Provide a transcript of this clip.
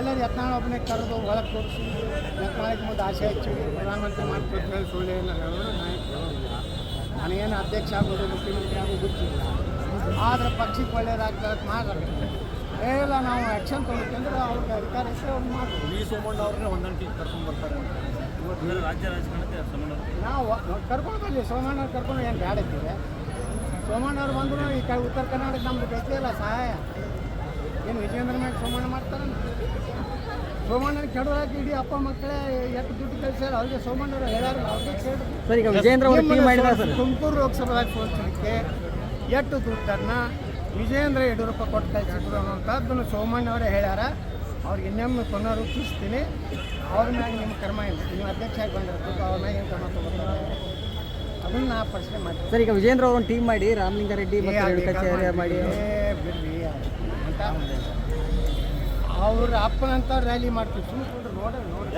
ಎಲ್ಲರೂ ಯತ್ನಾಳ್ ಒಬ್ಬನೇ ಕರೆದು ಒಳಗೆ ತೋರಿಸಿ ಯತ್ನಾಳಿಗೆ ಮುಂದೆ ಆಸೆ ಹಚ್ಚಿ ಪ್ರಧಾನಮಂತ್ರಿ ಮಾಡ್ಕೊತ ಹೇಳಿ ಸುಳ್ಳು ಏನು ಹೇಳೋದು ನಾನೇನು ಅಧ್ಯಕ್ಷ ಆಗೋದು ಮುಖ್ಯಮಂತ್ರಿ ಆಗೋದು ಗೊತ್ತಿಲ್ಲ. ಆದರೆ ಪಕ್ಷಕ್ಕೆ ಒಳ್ಳೇದಾಗ್ತದೆ ಮಾತಾಡ್ತಾರೆ ಎಲ್ಲ ನಾವು ಆ್ಯಕ್ಷನ್ ತೊಗೊಳ್ತೀವಿ ಅಂದ್ರೆ ಅವ್ರಿಗೆ ಅಧಿಕಾರ ಇದ್ದರೆ ಅವ್ರು ಮಾಡ್ತೀವಿ ವಿ ಸೋಮಣ್ಣ ಅವ್ರನ್ನೇ ಒಂದಂಟಿ ಕರ್ಕೊಂಡು ಬರ್ತಾರೆ ಅಂದ್ರೆ ರಾಜ್ಯ ರಾಜಕಾರಣಕ್ಕೆ ಸೋಮಣ್ಣ ನಾವು ಕರ್ಕೊಂಡು ಬರಲಿ ಸೋಮಣ್ಣ ಕರ್ಕೊಂಡು ಏನು ಬ್ಯಾಡ ಇದ್ದೀವಿ ಸೋಮಣ್ಣವ್ರು ಬಂದರು ಈ ಕಡೆ ಉತ್ತರ ಕರ್ನಾಟಕ ನಮ್ಮದು ಬೇಕೇ ಇಲ್ಲ ಸಹಾಯ ಏನು ವಿಜಯೇಂದ್ರ ಮ್ಯಾಗ ಸೋಮಣ್ಣ ಮಾಡ್ತಾರೆ ಸೋಮಣ್ಣನ ಕೆಡೋಕೆ ಇಡೀ ಅಪ್ಪ ಮಕ್ಕಳೇ ಎಷ್ಟು ದುಡ್ಡು ಕಳಿಸ್ಯಾರ ಅವ್ರಿಗೆ ಸೋಮಣ್ಣವ್ರು ಹೇಳ್ಯಾರ ಅವ್ರಿಗೆ ಸರ್ ಈಗ ವಿಜೇಂದ್ರ ಅವರು ಟೀಮ್ ಮಾಡಿದ್ದಾರೆ ಸರ್ ತುಮಕೂರು ಲೋಕಸಭಾ ಸೋಲ್ಸಲಿಕ್ಕೆ ಎಷ್ಟು ದುಡ್ಡನ್ನು ವಿಜಯೇಂದ್ರ ಯಡಿಯೂರಪ್ಪ ಕೊಟ್ಟು ಕಳಿಸಿದ್ರು ಅನ್ನೋಂಥದ್ದನ್ನು ಸೋಮಣ್ಣವರೇ ಹೇಳ್ಯಾರ. ಅವ್ರಿಗೆ ಇನ್ನೊಮ್ಮೆ ರೂಪಿಸ್ತೀನಿ ಅವ್ರ ಮ್ಯಾಗ ನಿಮ್ಮ ಕರ್ಮ ಇಲ್ಲ. ನೀವು ಅಧ್ಯಕ್ಷ ಆಗಿ ಬಂದಿರ್ಬೇಕು. ಅವ್ರ ಮ್ಯಾಗ ಏನು ಕ್ರಮ ತಗೋತಾರೆ? ಅದನ್ನು ನಾ ಪ್ರಶ್ನೆ ಮಾಡ್ತೀನಿ. ಸರಿ ಈಗ ವಿಜೇಂದ್ರ ಅವರು ಟೀಮ್ ಮಾಡಿ ರಾಮಲಿಂಗಾರೆಡ್ಡಿ ಮತ್ತು ಮಾಡಿ. ಬಿಡ್ರಿ ಅಂತ ಅವ್ರ ಅಪ್ಪನಂತ ರ್ಯಾಲಿ ಮಾಡ್ತೀವಿ. ಸುಮ್ಮನೆ ನೋಡೋಣ ನೋಡಿ